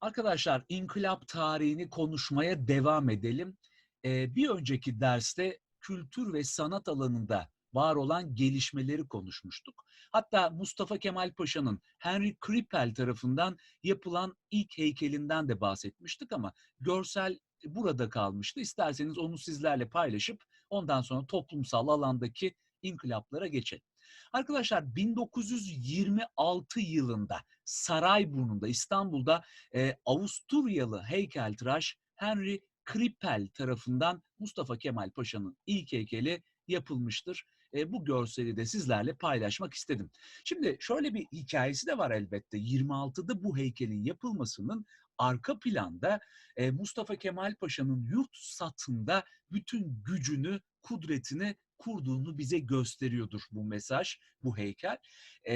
Arkadaşlar inkılap tarihini konuşmaya devam edelim. Ee, bir önceki derste kültür ve sanat alanında var olan gelişmeleri konuşmuştuk. Hatta Mustafa Kemal Paşa'nın Henry Kripal tarafından yapılan ilk heykelinden de bahsetmiştik ama görsel burada kalmıştı. İsterseniz onu sizlerle paylaşıp ondan sonra toplumsal alandaki inkılaplara geçelim. Arkadaşlar 1926 yılında Sarayburnu'nda İstanbul'da e, Avusturyalı heykeltıraş Henry Kripal tarafından Mustafa Kemal Paşa'nın ilk heykeli yapılmıştır. E, bu görseli de sizlerle paylaşmak istedim. Şimdi şöyle bir hikayesi de var elbette. 26'da bu heykelin yapılmasının arka planda e, Mustafa Kemal Paşa'nın yurt satında bütün gücünü, kudretini kurduğunu bize gösteriyordur bu mesaj, bu heykel. E,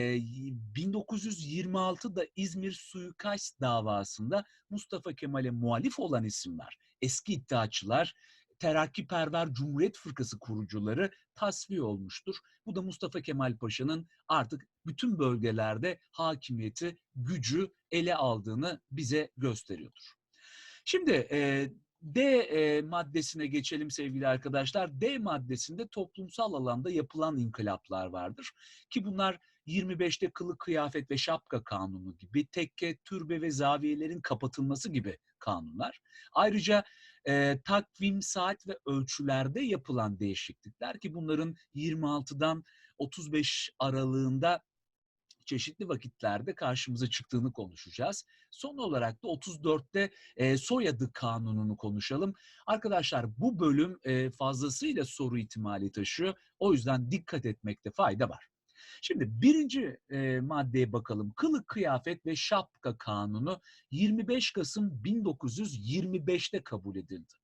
1926'da İzmir suikast davasında Mustafa Kemal'e muhalif olan isimler, eski iddiaçılar, terakkiperver Cumhuriyet Fırkası kurucuları tasfiye olmuştur. Bu da Mustafa Kemal Paşa'nın artık bütün bölgelerde hakimiyeti, gücü ele aldığını bize gösteriyordur. Şimdi e, D e, maddesine geçelim sevgili arkadaşlar. D maddesinde toplumsal alanda yapılan inkılaplar vardır. Ki bunlar 25'te kılık kıyafet ve şapka kanunu gibi, tekke, türbe ve zaviyelerin kapatılması gibi kanunlar. Ayrıca e, takvim, saat ve ölçülerde yapılan değişiklikler ki bunların 26'dan 35 aralığında çeşitli vakitlerde karşımıza çıktığını konuşacağız. Son olarak da 34'te e, soyadı kanununu konuşalım. Arkadaşlar bu bölüm e, fazlasıyla soru ihtimali taşıyor. O yüzden dikkat etmekte fayda var. Şimdi birinci e, maddeye bakalım. Kılık kıyafet ve şapka kanunu 25 Kasım 1925'te kabul edildi.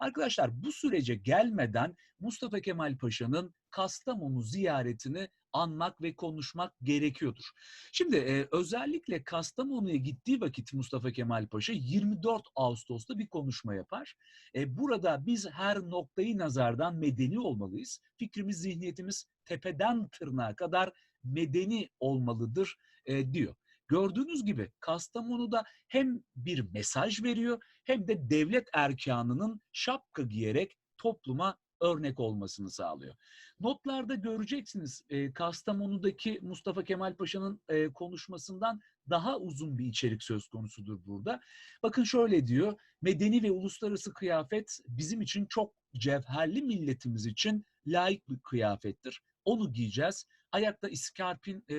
Arkadaşlar bu sürece gelmeden Mustafa Kemal Paşa'nın Kastamonu ziyaretini anmak ve konuşmak gerekiyordur. Şimdi e, özellikle Kastamonu'ya gittiği vakit Mustafa Kemal Paşa 24 Ağustos'ta bir konuşma yapar. E, burada biz her noktayı nazardan medeni olmalıyız. Fikrimiz, zihniyetimiz tepeden tırnağa kadar medeni olmalıdır e, diyor. Gördüğünüz gibi Kastamonu'da hem bir mesaj veriyor hem de devlet erkanının şapka giyerek topluma örnek olmasını sağlıyor. Notlarda göreceksiniz e, Kastamonu'daki Mustafa Kemal Paşa'nın e, konuşmasından daha uzun bir içerik söz konusudur burada. Bakın şöyle diyor, medeni ve uluslararası kıyafet bizim için çok cevherli milletimiz için layık bir kıyafettir. Onu giyeceğiz. Ayakta iskarpin e,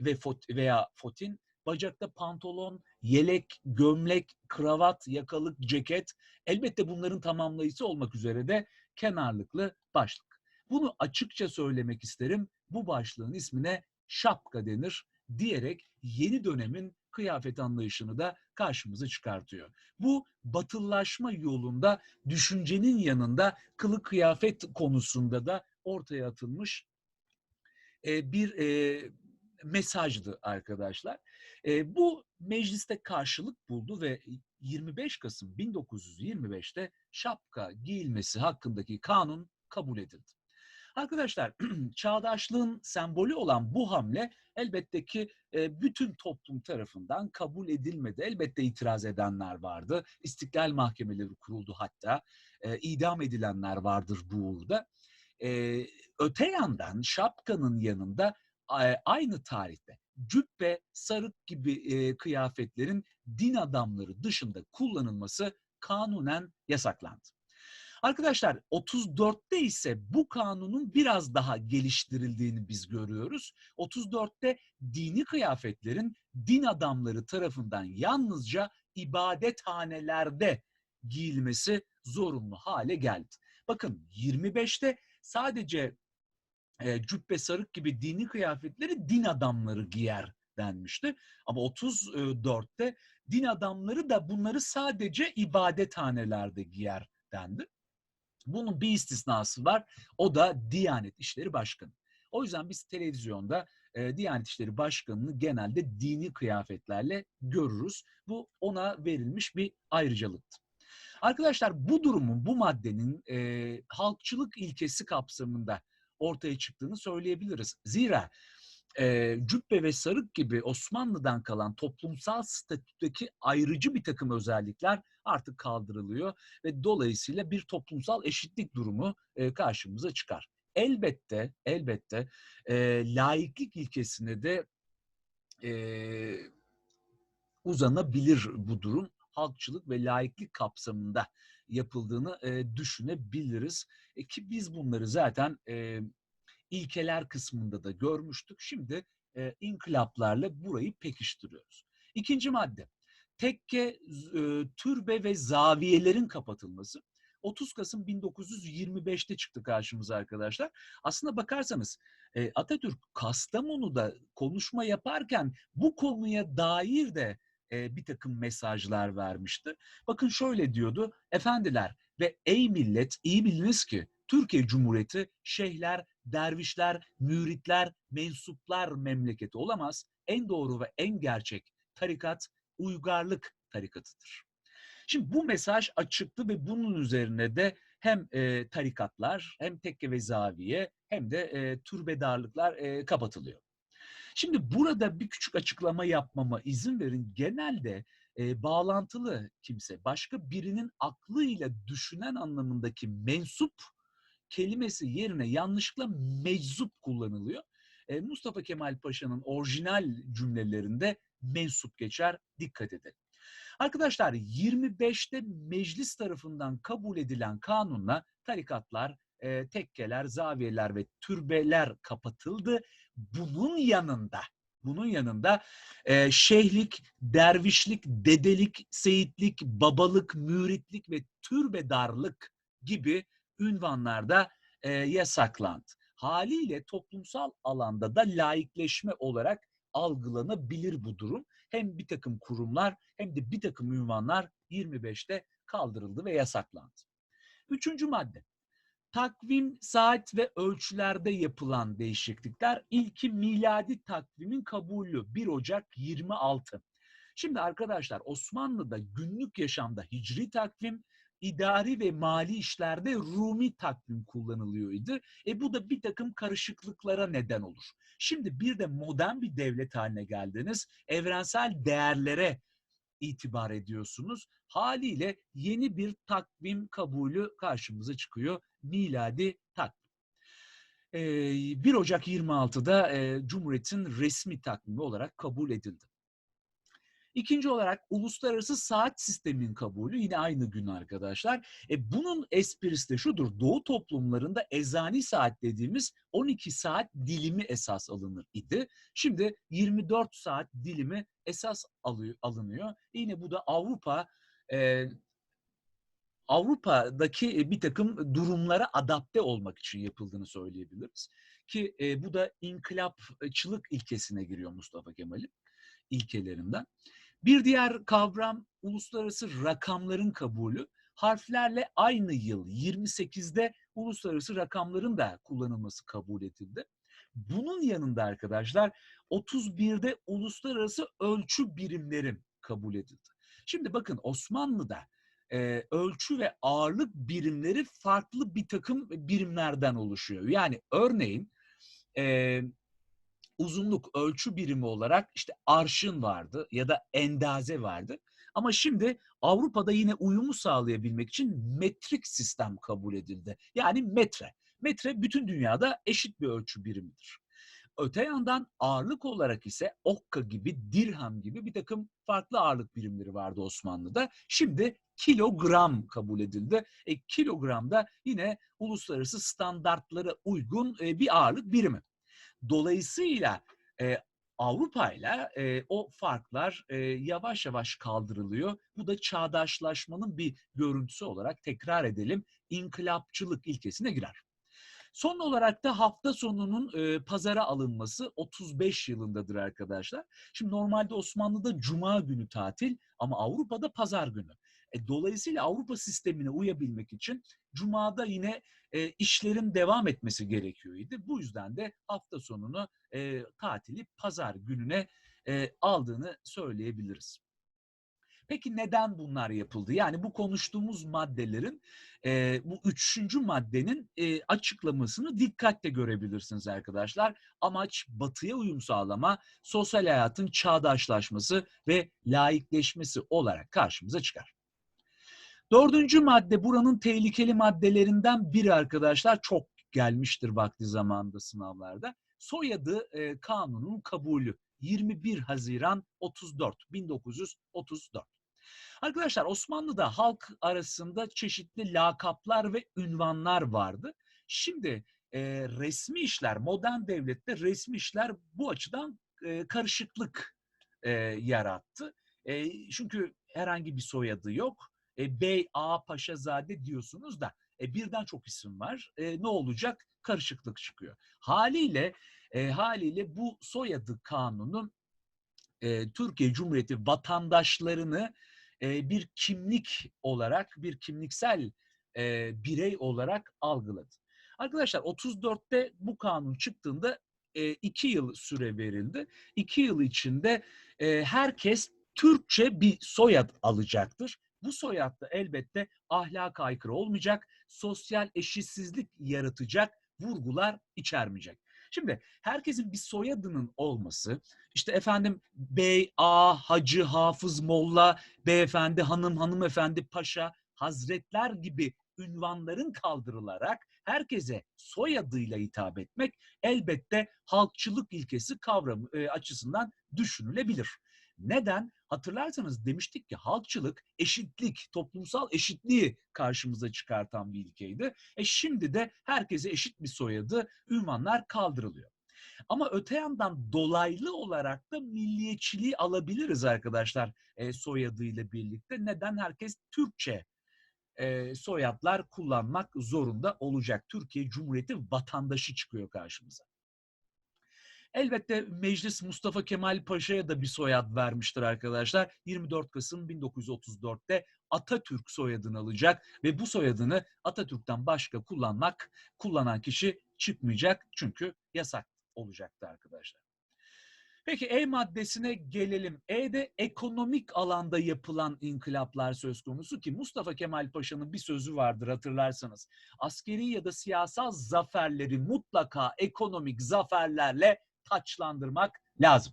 ve fot, veya fotin, bacakta pantolon, yelek, gömlek, kravat, yakalık, ceket. Elbette bunların tamamlayıcısı olmak üzere de kenarlıklı başlık. Bunu açıkça söylemek isterim. Bu başlığın ismine şapka denir diyerek yeni dönemin kıyafet anlayışını da karşımıza çıkartıyor. Bu batıllaşma yolunda düşüncenin yanında kılık kıyafet konusunda da ortaya atılmış bir mesajdı arkadaşlar. Bu mecliste karşılık buldu ve 25 Kasım 1925'te şapka giyilmesi hakkındaki kanun kabul edildi. Arkadaşlar çağdaşlığın sembolü olan bu hamle elbette ki bütün toplum tarafından kabul edilmedi. Elbette itiraz edenler vardı. İstiklal mahkemeleri kuruldu hatta. idam edilenler vardır bu uğurda. Öte yandan şapkanın yanında aynı tarihte cübbe, sarık gibi kıyafetlerin din adamları dışında kullanılması kanunen yasaklandı. Arkadaşlar 34'te ise bu kanunun biraz daha geliştirildiğini biz görüyoruz. 34'te dini kıyafetlerin din adamları tarafından yalnızca ibadethanelerde giyilmesi zorunlu hale geldi. Bakın 25'te sadece e, cübbe, sarık gibi dini kıyafetleri din adamları giyer denmişti. Ama 34'te din adamları da bunları sadece ibadethanelerde giyer dendi. Bunun bir istisnası var. O da Diyanet İşleri Başkanı. O yüzden biz televizyonda e, Diyanet İşleri Başkanı'nı genelde dini kıyafetlerle görürüz. Bu ona verilmiş bir ayrıcalıktı. Arkadaşlar bu durumun, bu maddenin e, halkçılık ilkesi kapsamında ortaya çıktığını söyleyebiliriz. Zira e, cübbe ve sarık gibi Osmanlı'dan kalan toplumsal statüdeki ayrıcı bir takım özellikler artık kaldırılıyor ve dolayısıyla bir toplumsal eşitlik durumu e, karşımıza çıkar. Elbette, elbette e, laiklik ilkesine de e, uzanabilir bu durum. Halkçılık ve laiklik kapsamında yapıldığını e, düşünebiliriz. E, ki biz bunları zaten e, ilkeler kısmında da görmüştük. Şimdi e, inkılaplarla burayı pekiştiriyoruz. İkinci madde, tekke, e, türbe ve zaviyelerin kapatılması. 30 Kasım 1925'te çıktı karşımıza arkadaşlar. Aslına bakarsanız Atatürk Kastamonu'da konuşma yaparken bu konuya dair de e, bir takım mesajlar vermişti. Bakın şöyle diyordu, efendiler ve ey millet iyi biliniz ki Türkiye Cumhuriyeti şeyhler, dervişler, müritler, mensuplar memleketi olamaz. En doğru ve en gerçek tarikat uygarlık tarikatıdır. Şimdi bu mesaj açıktı ve bunun üzerine de hem e, tarikatlar hem tekke ve zaviye hem de e, türbedarlıklar e, kapatılıyor. Şimdi burada bir küçük açıklama yapmama izin verin. Genelde e, bağlantılı kimse başka birinin aklıyla düşünen anlamındaki mensup kelimesi yerine yanlışlıkla meczup kullanılıyor. E, Mustafa Kemal Paşa'nın orijinal cümlelerinde mensup geçer. Dikkat edin. Arkadaşlar 25'te meclis tarafından kabul edilen kanunla tarikatlar, e, tekkeler, zaviyeler ve türbeler kapatıldı. Bunun yanında bunun yanında e, şeyhlik, dervişlik, dedelik, seyitlik, babalık, müritlik ve türbedarlık gibi ünvanlar da e, yasaklandı. Haliyle toplumsal alanda da laikleşme olarak algılanabilir bu durum. Hem bir takım kurumlar hem de bir takım ünvanlar 25'te kaldırıldı ve yasaklandı. Üçüncü madde. Takvim, saat ve ölçülerde yapılan değişiklikler ilki miladi takvimin kabulü 1 Ocak 26. Şimdi arkadaşlar Osmanlı'da günlük yaşamda hicri takvim, idari ve mali işlerde Rumi takvim kullanılıyordu. E bu da bir takım karışıklıklara neden olur. Şimdi bir de modern bir devlet haline geldiniz. Evrensel değerlere itibar ediyorsunuz. Haliyle yeni bir takvim kabulü karşımıza çıkıyor. Miladi takvim. 1 Ocak 26'da Cumhuriyet'in resmi takvimi olarak kabul edildi. İkinci olarak uluslararası saat sisteminin kabulü yine aynı gün arkadaşlar. E bunun esprisi de şudur. Doğu toplumlarında ezani saat dediğimiz 12 saat dilimi esas alınır idi. Şimdi 24 saat dilimi esas alıyor, alınıyor. Yine bu da Avrupa e, Avrupa'daki bir takım durumlara adapte olmak için yapıldığını söyleyebiliriz. Ki e, bu da inkılapçılık ilkesine giriyor Mustafa Kemal'in ilkelerinden. Bir diğer kavram uluslararası rakamların kabulü. Harflerle aynı yıl 28'de uluslararası rakamların da kullanılması kabul edildi. Bunun yanında arkadaşlar 31'de uluslararası ölçü birimlerin kabul edildi. Şimdi bakın Osmanlı'da e, ölçü ve ağırlık birimleri farklı bir takım birimlerden oluşuyor. Yani örneğin e, uzunluk ölçü birimi olarak işte arşın vardı ya da endaze vardı. Ama şimdi Avrupa'da yine uyumu sağlayabilmek için metrik sistem kabul edildi. Yani metre. Metre bütün dünyada eşit bir ölçü birimidir. Öte yandan ağırlık olarak ise okka gibi, dirham gibi bir takım farklı ağırlık birimleri vardı Osmanlı'da. Şimdi kilogram kabul edildi. E, kilogram da yine uluslararası standartlara uygun e, bir ağırlık birimi. Dolayısıyla e, Avrupa ile e, o farklar e, yavaş yavaş kaldırılıyor. Bu da çağdaşlaşmanın bir görüntüsü olarak tekrar edelim inkılapçılık ilkesine girer. Son olarak da hafta sonunun e, pazara alınması 35 yılındadır arkadaşlar. Şimdi normalde Osmanlı'da cuma günü tatil ama Avrupa'da pazar günü. E, dolayısıyla Avrupa sistemine uyabilmek için Cuma'da yine e, işlerin devam etmesi gerekiyordu. Bu yüzden de hafta sonunu e, tatili pazar gününe e, aldığını söyleyebiliriz. Peki neden bunlar yapıldı? Yani bu konuştuğumuz maddelerin e, bu üçüncü maddenin e, açıklamasını dikkatle görebilirsiniz arkadaşlar. Amaç batıya uyum sağlama, sosyal hayatın çağdaşlaşması ve laikleşmesi olarak karşımıza çıkar. Dördüncü madde buranın tehlikeli maddelerinden biri arkadaşlar. Çok gelmiştir vakti zamanında sınavlarda. Soyadı e, kanunun kabulü. 21 Haziran 34 1934. Arkadaşlar Osmanlı'da halk arasında çeşitli lakaplar ve ünvanlar vardı. Şimdi e, resmi işler, modern devlette resmi işler bu açıdan e, karışıklık e, yarattı. E, çünkü herhangi bir soyadı yok. E, Bey, A, Paşazade diyorsunuz da e, birden çok isim var. E, ne olacak? Karışıklık çıkıyor. Haliyle e, haliyle bu soyadı kanunu e, Türkiye Cumhuriyeti vatandaşlarını bir kimlik olarak, bir kimliksel birey olarak algıladı. Arkadaşlar 34'te bu kanun çıktığında iki yıl süre verildi. İki yıl içinde herkes Türkçe bir soyad alacaktır. Bu soyad da elbette ahlaka aykırı olmayacak, sosyal eşitsizlik yaratacak vurgular içermeyecek. Şimdi herkesin bir soyadının olması, işte efendim bey, a, hacı, hafız, molla, beyefendi, hanım, hanımefendi, paşa, hazretler gibi ünvanların kaldırılarak herkese soyadıyla hitap etmek elbette halkçılık ilkesi kavramı e, açısından düşünülebilir. Neden? Hatırlarsanız demiştik ki halkçılık eşitlik, toplumsal eşitliği karşımıza çıkartan bir ilkeydi. E şimdi de herkese eşit bir soyadı, ünvanlar kaldırılıyor. Ama öte yandan dolaylı olarak da milliyetçiliği alabiliriz arkadaşlar e, soyadıyla birlikte. Neden? Herkes Türkçe e, soyadlar kullanmak zorunda olacak. Türkiye Cumhuriyeti vatandaşı çıkıyor karşımıza. Elbette meclis Mustafa Kemal Paşa'ya da bir soyad vermiştir arkadaşlar. 24 Kasım 1934'te Atatürk soyadını alacak ve bu soyadını Atatürk'ten başka kullanmak, kullanan kişi çıkmayacak çünkü yasak olacaktı arkadaşlar. Peki E maddesine gelelim. E'de ekonomik alanda yapılan inkılaplar söz konusu ki Mustafa Kemal Paşa'nın bir sözü vardır hatırlarsanız. Askeri ya da siyasal zaferleri mutlaka ekonomik zaferlerle taçlandırmak lazım.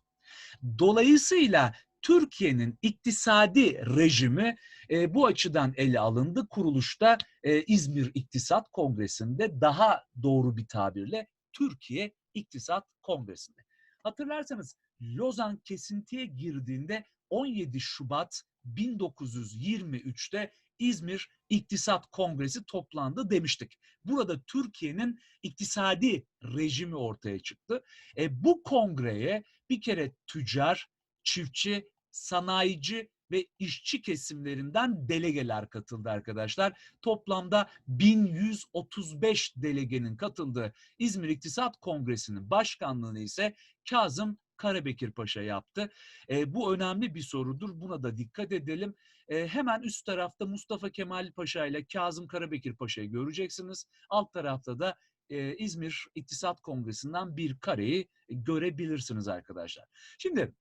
Dolayısıyla Türkiye'nin iktisadi rejimi e, bu açıdan ele alındı. Kuruluşta e, İzmir İktisat Kongresi'nde daha doğru bir tabirle Türkiye İktisat Kongresi'nde. Hatırlarsanız Lozan kesintiye girdiğinde 17 Şubat 1923'te İzmir İktisat Kongresi toplandı demiştik. Burada Türkiye'nin iktisadi rejimi ortaya çıktı. E, bu kongreye bir kere tüccar, çiftçi, sanayici ve işçi kesimlerinden delegeler katıldı arkadaşlar. Toplamda 1135 delegenin katıldığı İzmir İktisat Kongresi'nin başkanlığını ise Kazım Karabekir Paşa yaptı. E, bu önemli bir sorudur. Buna da dikkat edelim. E, hemen üst tarafta Mustafa Kemal Paşa ile Kazım Karabekir Paşa'yı göreceksiniz. Alt tarafta da e, İzmir İktisat Kongresi'nden bir kareyi görebilirsiniz arkadaşlar. Şimdi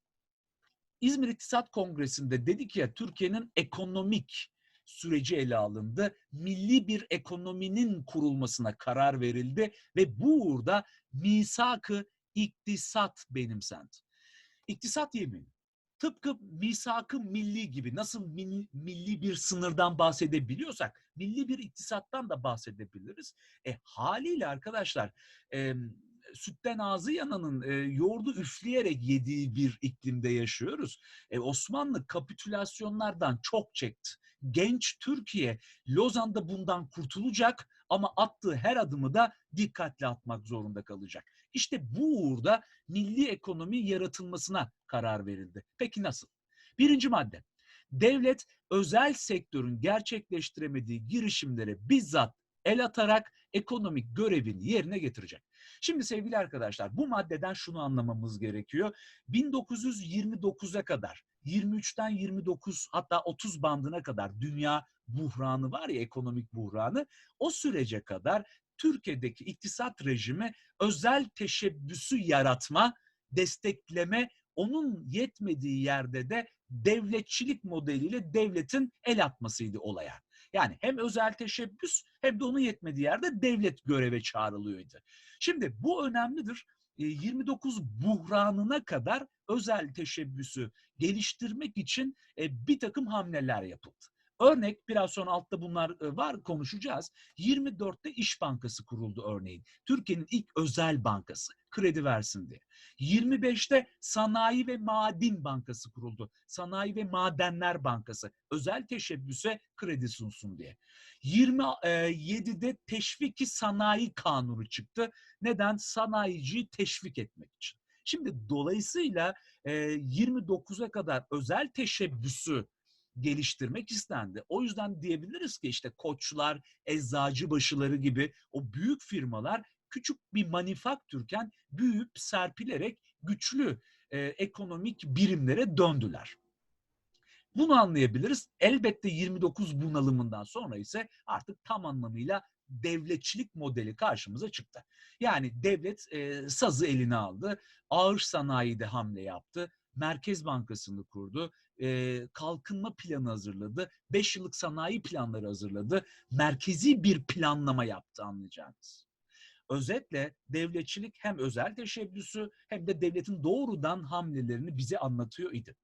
İzmir İktisat Kongresi'nde dedik ya Türkiye'nin ekonomik süreci ele alındı. Milli bir ekonominin kurulmasına karar verildi ve bu uğurda misakı iktisat benimsendi. İktisat yemin. Tıpkı misak-ı milli gibi nasıl milli bir sınırdan bahsedebiliyorsak milli bir iktisattan da bahsedebiliriz. E, haliyle arkadaşlar e, sütten ağzı yananın e, yoğurdu üfleyerek yediği bir iklimde yaşıyoruz. E, Osmanlı kapitülasyonlardan çok çekti. Genç Türkiye Lozan'da bundan kurtulacak ama attığı her adımı da dikkatli atmak zorunda kalacak. İşte bu uğurda milli ekonomi yaratılmasına karar verildi. Peki nasıl? Birinci madde. Devlet özel sektörün gerçekleştiremediği girişimlere bizzat el atarak ekonomik görevini yerine getirecek. Şimdi sevgili arkadaşlar bu maddeden şunu anlamamız gerekiyor. 1929'a kadar 23'ten 29 hatta 30 bandına kadar dünya buhranı var ya ekonomik buhranı o sürece kadar Türkiye'deki iktisat rejimi özel teşebbüsü yaratma, destekleme, onun yetmediği yerde de devletçilik modeliyle devletin el atmasıydı olaya. Yani hem özel teşebbüs hem de onun yetmediği yerde devlet göreve çağrılıyordu. Şimdi bu önemlidir. 29 e, buhranına kadar özel teşebbüsü geliştirmek için e, bir takım hamleler yapıldı. Örnek biraz sonra altta bunlar e, var konuşacağız. 24'te İş Bankası kuruldu örneğin. Türkiye'nin ilk özel bankası kredi versin diye. 25'te Sanayi ve Maden Bankası kuruldu. Sanayi ve Madenler Bankası özel teşebbüse kredi sunsun diye. 27'de Teşviki Sanayi Kanunu çıktı. Neden? Sanayiciyi teşvik etmek için. Şimdi dolayısıyla 29'a kadar özel teşebbüsü geliştirmek istendi. O yüzden diyebiliriz ki işte koçlar, eczacı başıları gibi o büyük firmalar küçük bir manifaktürken büyüyüp serpilerek güçlü e, ekonomik birimlere döndüler. Bunu anlayabiliriz. Elbette 29 bunalımından sonra ise artık tam anlamıyla devletçilik modeli karşımıza çıktı. Yani devlet e, sazı eline aldı, ağır sanayide hamle yaptı, Merkez Bankası'nı kurdu, e, kalkınma planı hazırladı, 5 yıllık sanayi planları hazırladı, merkezi bir planlama yaptı anlayacağınız. Özetle devletçilik hem özel teşebbüsü hem de devletin doğrudan hamlelerini bize anlatıyor idi.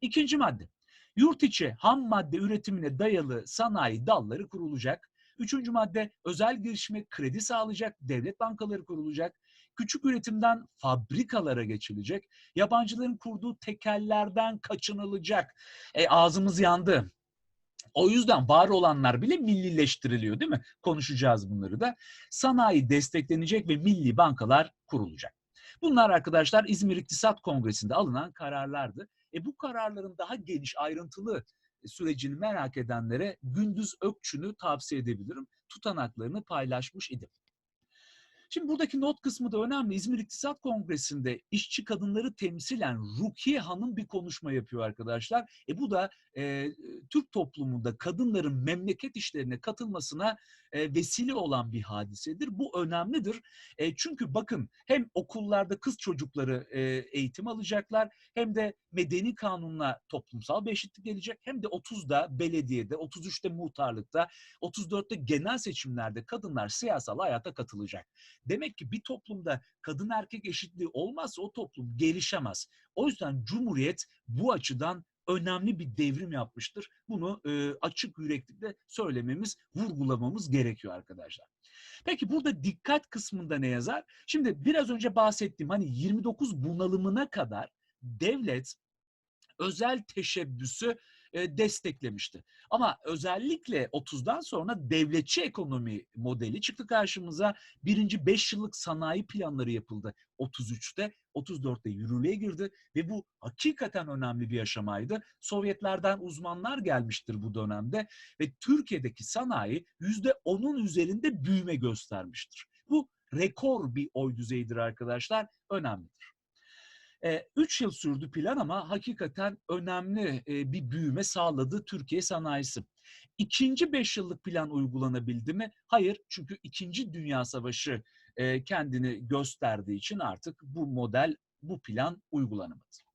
İkinci madde, yurt içi ham madde üretimine dayalı sanayi dalları kurulacak. Üçüncü madde, özel girişime kredi sağlayacak devlet bankaları kurulacak. Küçük üretimden fabrikalara geçilecek. Yabancıların kurduğu tekellerden kaçınılacak. E, ağzımız yandı. O yüzden var olanlar bile millileştiriliyor değil mi? Konuşacağız bunları da. Sanayi desteklenecek ve milli bankalar kurulacak. Bunlar arkadaşlar İzmir İktisat Kongresi'nde alınan kararlardı. E bu kararların daha geniş, ayrıntılı sürecini merak edenlere Gündüz Ökçün'ü tavsiye edebilirim. Tutanaklarını paylaşmış idim. Şimdi buradaki not kısmı da önemli. İzmir İktisat Kongresi'nde işçi kadınları temsilen Rukiye Hanım bir konuşma yapıyor arkadaşlar. E bu da e, Türk toplumunda kadınların memleket işlerine katılmasına e, vesile olan bir hadisedir. Bu önemlidir. E, çünkü bakın hem okullarda kız çocukları e, eğitim alacaklar hem de medeni kanunla toplumsal bir eşitlik gelecek hem de 30'da belediyede, 33'te muhtarlıkta, 34'te genel seçimlerde kadınlar siyasal hayata katılacak. Demek ki bir toplumda kadın erkek eşitliği olmazsa o toplum gelişemez. O yüzden Cumhuriyet bu açıdan önemli bir devrim yapmıştır. Bunu e, açık yüreklikle söylememiz, vurgulamamız gerekiyor arkadaşlar. Peki burada dikkat kısmında ne yazar? Şimdi biraz önce bahsettiğim hani 29 bunalımına kadar devlet özel teşebbüsü desteklemişti. Ama özellikle 30'dan sonra devletçi ekonomi modeli çıktı karşımıza. Birinci 5 yıllık sanayi planları yapıldı 33'te. 34'te yürürlüğe girdi ve bu hakikaten önemli bir aşamaydı. Sovyetlerden uzmanlar gelmiştir bu dönemde ve Türkiye'deki sanayi %10'un üzerinde büyüme göstermiştir. Bu rekor bir oy düzeyidir arkadaşlar, önemlidir. E, üç yıl sürdü plan ama hakikaten önemli bir büyüme sağladı Türkiye sanayisi. İkinci beş yıllık plan uygulanabildi mi? Hayır çünkü İkinci Dünya Savaşı kendini gösterdiği için artık bu model, bu plan uygulanamadı.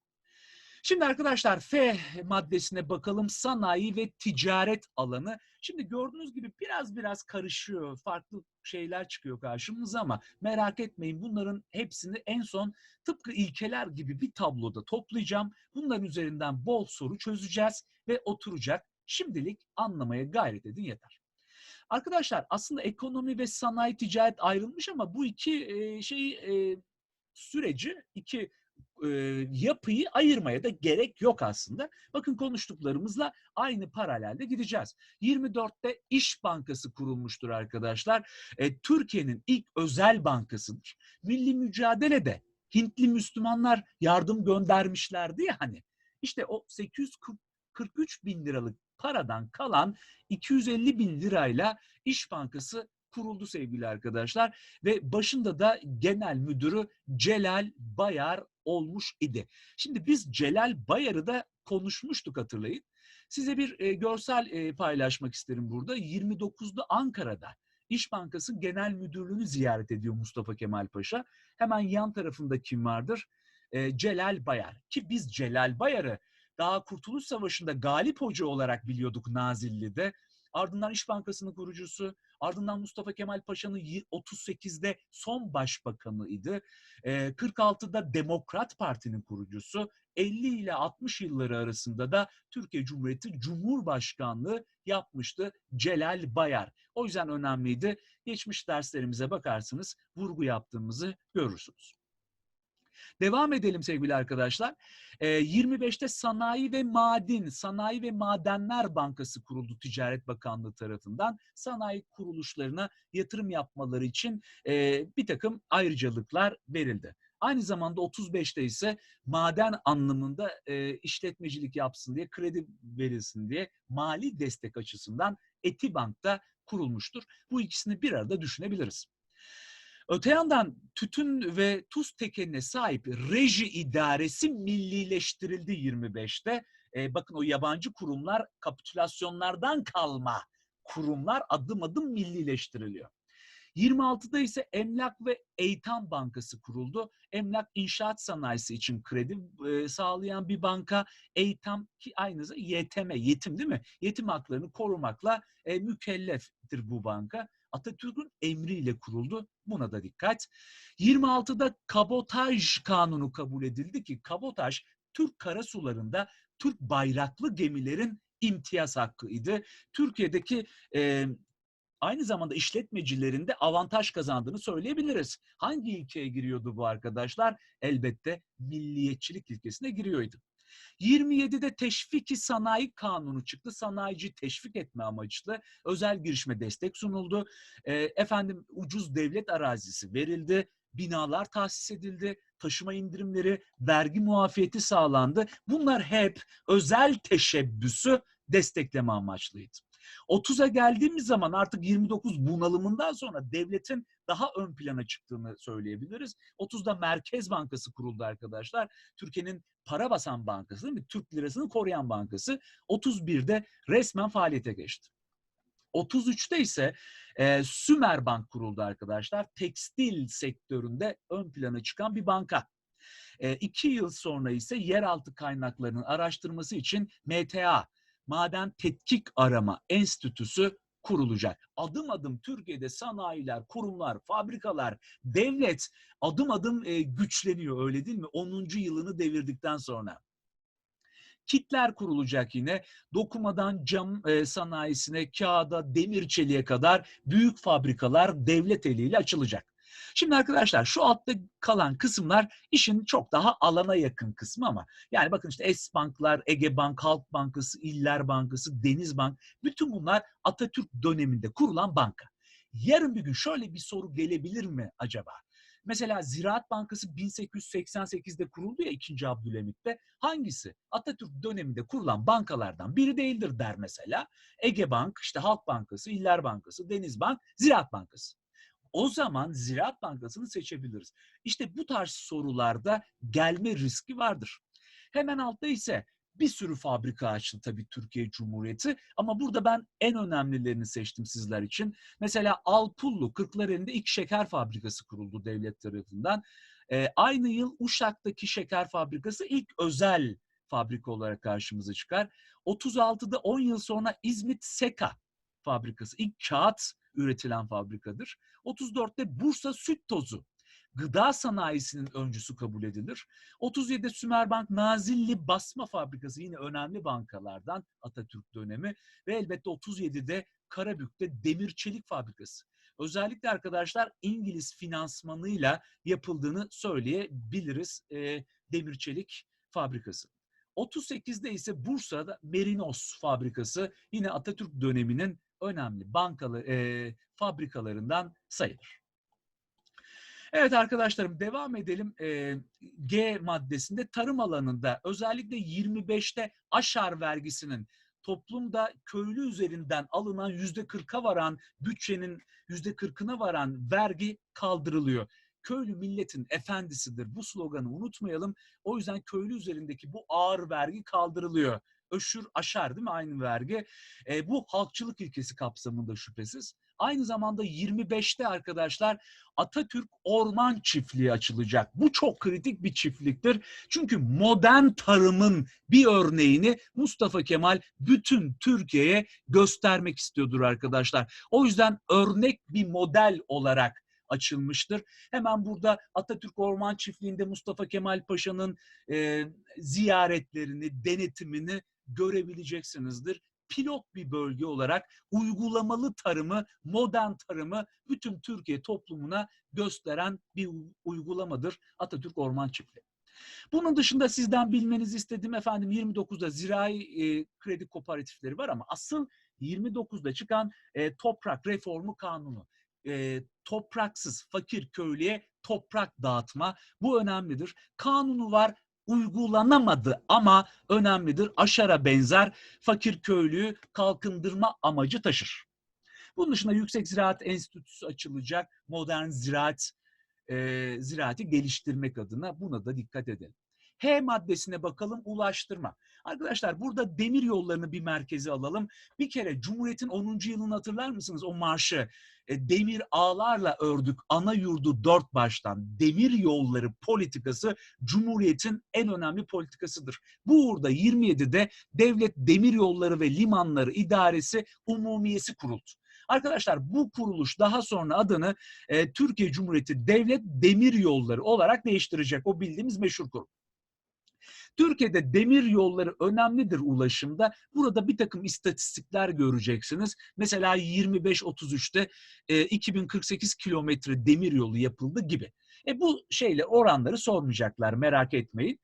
Şimdi arkadaşlar F maddesine bakalım sanayi ve ticaret alanı. Şimdi gördüğünüz gibi biraz biraz karışıyor. Farklı şeyler çıkıyor karşımıza ama merak etmeyin bunların hepsini en son tıpkı ilkeler gibi bir tabloda toplayacağım. Bunların üzerinden bol soru çözeceğiz ve oturacak. Şimdilik anlamaya gayret edin yeter. Arkadaşlar aslında ekonomi ve sanayi ticaret ayrılmış ama bu iki şeyi e, süreci, iki yapıyı ayırmaya da gerek yok aslında. Bakın konuştuklarımızla aynı paralelde gideceğiz. 24'te İş Bankası kurulmuştur arkadaşlar. E, Türkiye'nin ilk özel bankasıdır. Milli mücadelede Hintli Müslümanlar yardım göndermişlerdi ya hani. İşte o 843 bin liralık paradan kalan 250 bin lirayla İş Bankası kuruldu sevgili arkadaşlar ve başında da genel müdürü Celal Bayar olmuş idi. Şimdi biz Celal Bayar'ı da konuşmuştuk hatırlayın. Size bir e, görsel e, paylaşmak isterim burada. 29'da Ankara'da İş Bankası Genel Müdürlüğü'nü ziyaret ediyor Mustafa Kemal Paşa. Hemen yan tarafında kim vardır? E, Celal Bayar. Ki biz Celal Bayar'ı Daha Kurtuluş Savaşı'nda Galip Hoca olarak biliyorduk Nazilli'de. Ardından İş Bankası'nın kurucusu, ardından Mustafa Kemal Paşa'nın 38'de son başbakanıydı. 46'da Demokrat Parti'nin kurucusu, 50 ile 60 yılları arasında da Türkiye Cumhuriyeti Cumhurbaşkanlığı yapmıştı Celal Bayar. O yüzden önemliydi. Geçmiş derslerimize bakarsınız vurgu yaptığımızı görürsünüz. Devam edelim sevgili arkadaşlar. 25'te Sanayi ve Madin, Sanayi ve Madenler Bankası kuruldu Ticaret Bakanlığı tarafından. Sanayi kuruluşlarına yatırım yapmaları için bir takım ayrıcalıklar verildi. Aynı zamanda 35'te ise maden anlamında işletmecilik yapsın diye, kredi verilsin diye mali destek açısından Etibank'ta kurulmuştur. Bu ikisini bir arada düşünebiliriz. Öte yandan tütün ve tuz tekeline sahip reji idaresi millileştirildi 25'te. E, bakın o yabancı kurumlar kapitülasyonlardan kalma kurumlar adım adım millileştiriliyor. 26'da ise Emlak ve Eğitim Bankası kuruldu. Emlak inşaat sanayisi için kredi e, sağlayan bir banka. Eğitim ki aynı zamanda YTM, yetim değil mi? Yetim haklarını korumakla e, mükelleftir bu banka. Atatürk'ün emriyle kuruldu. Buna da dikkat. 26'da kabotaj kanunu kabul edildi ki kabotaj Türk karasularında Türk bayraklı gemilerin imtiyaz hakkıydı. Türkiye'deki e, aynı zamanda işletmecilerinde avantaj kazandığını söyleyebiliriz. Hangi ilkeye giriyordu bu arkadaşlar? Elbette milliyetçilik ilkesine giriyordu. 27'de teşviki sanayi kanunu çıktı. Sanayici teşvik etme amaçlı özel girişime destek sunuldu. E, efendim ucuz devlet arazisi verildi. Binalar tahsis edildi. Taşıma indirimleri, vergi muafiyeti sağlandı. Bunlar hep özel teşebbüsü destekleme amaçlıydı. 30'a geldiğimiz zaman artık 29 bunalımından sonra devletin daha ön plana çıktığını söyleyebiliriz. 30'da Merkez Bankası kuruldu arkadaşlar. Türkiye'nin para basan bankası değil mi? Türk lirasını koruyan bankası. 31'de resmen faaliyete geçti. 33'te ise e, Sümer Bank kuruldu arkadaşlar. Tekstil sektöründe ön plana çıkan bir banka. E, iki yıl sonra ise yeraltı kaynaklarının araştırması için MTA Maden Tetkik Arama Enstitüsü kurulacak. Adım adım Türkiye'de sanayiler, kurumlar, fabrikalar, devlet adım adım e, güçleniyor öyle değil mi? 10. yılını devirdikten sonra. Kitler kurulacak yine. Dokumadan cam e, sanayisine, kağıda, demir çeliğe kadar büyük fabrikalar devlet eliyle açılacak. Şimdi arkadaşlar şu altta kalan kısımlar işin çok daha alana yakın kısmı ama yani bakın işte S-Banklar, Ege Bank, Halk Bankası, İller Bankası, Deniz Bank bütün bunlar Atatürk döneminde kurulan banka. Yarın bir gün şöyle bir soru gelebilir mi acaba? Mesela Ziraat Bankası 1888'de kuruldu ya 2. Abdülhamit'te. Hangisi? Atatürk döneminde kurulan bankalardan biri değildir der mesela. Ege Bank, işte Halk Bankası, İller Bankası, Deniz Bank, Ziraat Bankası o zaman Ziraat Bankası'nı seçebiliriz. İşte bu tarz sorularda gelme riski vardır. Hemen altta ise bir sürü fabrika açtı tabii Türkiye Cumhuriyeti ama burada ben en önemlilerini seçtim sizler için. Mesela Alpullu, Kırklareli'nde ilk şeker fabrikası kuruldu devlet tarafından. Ee, aynı yıl Uşak'taki şeker fabrikası ilk özel fabrika olarak karşımıza çıkar. 36'da 10 yıl sonra İzmit Seka fabrikası ilk kağıt üretilen fabrikadır. 34'te Bursa Süt Tozu gıda sanayisinin öncüsü kabul edilir. 37'de Sümerbank Nazilli Basma Fabrikası yine önemli bankalardan Atatürk dönemi ve elbette 37'de Karabük'te Demir Çelik Fabrikası. Özellikle arkadaşlar İngiliz finansmanıyla yapıldığını söyleyebiliriz e, Demir Çelik Fabrikası. 38'de ise Bursa'da Merinos Fabrikası yine Atatürk döneminin önemli bankalı e, fabrikalarından sayılır. Evet arkadaşlarım devam edelim. E, G maddesinde tarım alanında özellikle 25'te aşar vergisinin toplumda köylü üzerinden alınan yüzde 40'a varan bütçenin yüzde 40'ına varan vergi kaldırılıyor. Köylü milletin efendisidir. Bu sloganı unutmayalım. O yüzden köylü üzerindeki bu ağır vergi kaldırılıyor öşür aşar değil mi aynı vergi? E, bu halkçılık ilkesi kapsamında şüphesiz. Aynı zamanda 25'te arkadaşlar Atatürk Orman Çiftliği açılacak. Bu çok kritik bir çiftliktir. Çünkü modern tarımın bir örneğini Mustafa Kemal bütün Türkiye'ye göstermek istiyordur arkadaşlar. O yüzden örnek bir model olarak açılmıştır. Hemen burada Atatürk Orman Çiftliği'nde Mustafa Kemal Paşa'nın e, ziyaretlerini, denetimini görebileceksinizdir pilot bir bölge olarak uygulamalı tarımı, modern tarımı bütün Türkiye toplumuna gösteren bir uygulamadır Atatürk Orman Çiftliği. Bunun dışında sizden bilmenizi istediğim efendim 29'da zirai e, kredi kooperatifleri var ama asıl 29'da çıkan e, toprak reformu kanunu. E, topraksız fakir köylüye toprak dağıtma bu önemlidir. Kanunu var uygulanamadı ama önemlidir. Aşara benzer fakir köylüyü kalkındırma amacı taşır. Bunun dışında Yüksek Ziraat Enstitüsü açılacak. Modern ziraat e, ziraati geliştirmek adına buna da dikkat edelim. H maddesine bakalım ulaştırma. Arkadaşlar burada demir yollarını bir merkeze alalım. Bir kere Cumhuriyet'in 10. yılını hatırlar mısınız o marşı? E, demir ağlarla ördük ana yurdu dört baştan. Demir yolları politikası Cumhuriyet'in en önemli politikasıdır. Bu uğurda 27'de Devlet Demir Yolları ve Limanları İdaresi Umumiyesi kuruldu. Arkadaşlar bu kuruluş daha sonra adını e, Türkiye Cumhuriyeti Devlet Demir Yolları olarak değiştirecek. O bildiğimiz meşhur kurum. Türkiye'de demir yolları önemlidir ulaşımda. Burada bir takım istatistikler göreceksiniz. Mesela 25-33'te e, 2048 kilometre demir yolu yapıldı gibi. E bu şeyle oranları sormayacaklar merak etmeyin.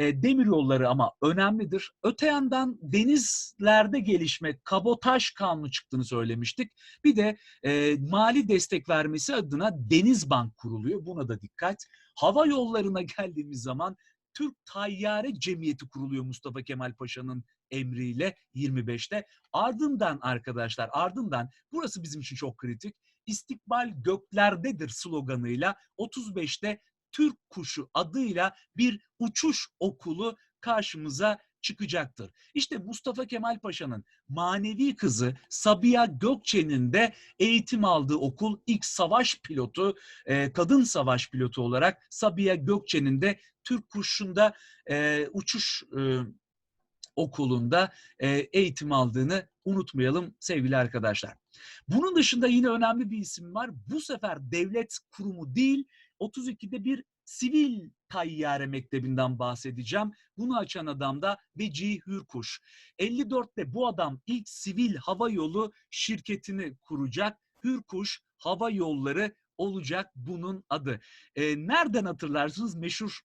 E, demir yolları ama önemlidir. Öte yandan denizlerde gelişme, kabotaj kanunu çıktığını söylemiştik. Bir de e, mali destek vermesi adına Deniz Bank kuruluyor. Buna da dikkat. Hava yollarına geldiğimiz zaman Türk Tayyare Cemiyeti kuruluyor Mustafa Kemal Paşa'nın emriyle 25'te. Ardından arkadaşlar ardından burası bizim için çok kritik. İstikbal göklerdedir sloganıyla 35'te Türk Kuşu adıyla bir uçuş okulu karşımıza çıkacaktır. İşte Mustafa Kemal Paşa'nın manevi kızı Sabiha Gökçe'nin de eğitim aldığı okul ilk savaş pilotu, kadın savaş pilotu olarak Sabiha Gökçe'nin de Türk Kuşu'nda e, uçuş e, okulunda e, eğitim aldığını unutmayalım sevgili arkadaşlar. Bunun dışında yine önemli bir isim var. Bu sefer devlet kurumu değil, 32'de bir sivil tayyare mektebinden bahsedeceğim. Bunu açan adam da Veci Hürkuş. 54'te bu adam ilk sivil hava yolu şirketini kuracak. Hürkuş Hava Yolları olacak bunun adı. E, nereden hatırlarsınız? Meşhur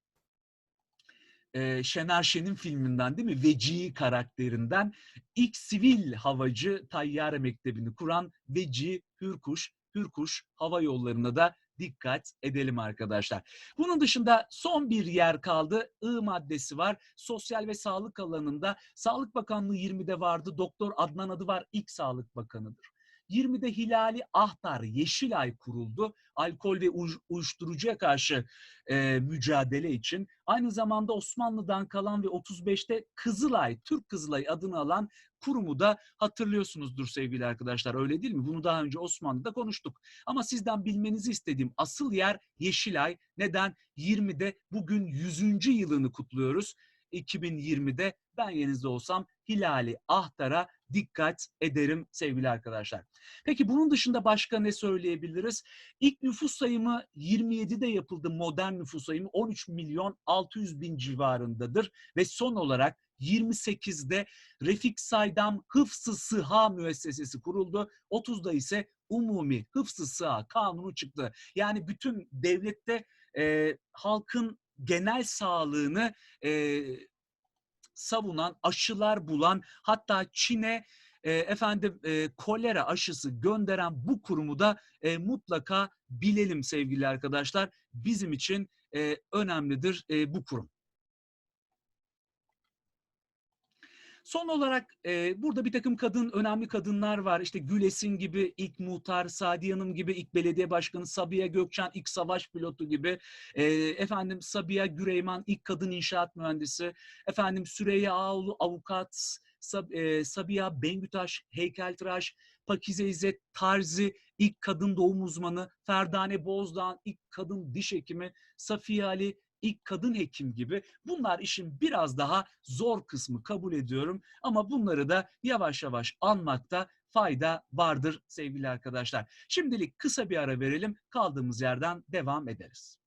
e, Şener Şen'in filminden değil mi? Veci karakterinden ilk sivil havacı Tayyare Mektebi'ni kuran Veci Hürkuş, Hürkuş Hava Yolları'na da dikkat edelim arkadaşlar. Bunun dışında son bir yer kaldı. I maddesi var. Sosyal ve sağlık alanında Sağlık Bakanlığı 20'de vardı. Doktor Adnan adı var. İlk Sağlık Bakanı'dır. 20'de Hilali Ahtar Yeşilay kuruldu. Alkol ve uyuşturucuya karşı e, mücadele için. Aynı zamanda Osmanlı'dan kalan ve 35'te Kızılay, Türk Kızılay adını alan kurumu da hatırlıyorsunuzdur sevgili arkadaşlar. Öyle değil mi? Bunu daha önce Osmanlı'da konuştuk. Ama sizden bilmenizi istediğim asıl yer Yeşilay. Neden? 20'de bugün 100. yılını kutluyoruz. 2020'de ben yerinizde olsam Hilali Ahtar'a dikkat ederim sevgili arkadaşlar. Peki bunun dışında başka ne söyleyebiliriz? İlk nüfus sayımı 27'de yapıldı modern nüfus sayımı 13 milyon 600 bin civarındadır ve son olarak 28'de Refik Saydam Hıfzı Sıha müessesesi kuruldu. 30'da ise Umumi Hıfzı Sıha kanunu çıktı. Yani bütün devlette e, halkın genel sağlığını e, savunan, aşılar bulan, hatta Çin'e e, efendim e, kolera aşısı gönderen bu kurumu da e, mutlaka bilelim sevgili arkadaşlar. Bizim için e, önemlidir e, bu kurum. Son olarak e, burada bir takım kadın, önemli kadınlar var. İşte Gülesin gibi ilk muhtar, Sadiye Hanım gibi ilk belediye başkanı, Sabiha Gökçen ilk savaş pilotu gibi. E, efendim Sabiha Güreyman ilk kadın inşaat mühendisi. Efendim Süreyya Ağoğlu avukat, Sab, e, Sabiha Bengütaş heykeltıraş, Pakize İzzet Tarzi ilk kadın doğum uzmanı Ferdane Bozdağ, ilk kadın diş hekimi Safiye Ali, ilk kadın hekim gibi bunlar işin biraz daha zor kısmı kabul ediyorum ama bunları da yavaş yavaş anmakta fayda vardır sevgili arkadaşlar. Şimdilik kısa bir ara verelim kaldığımız yerden devam ederiz.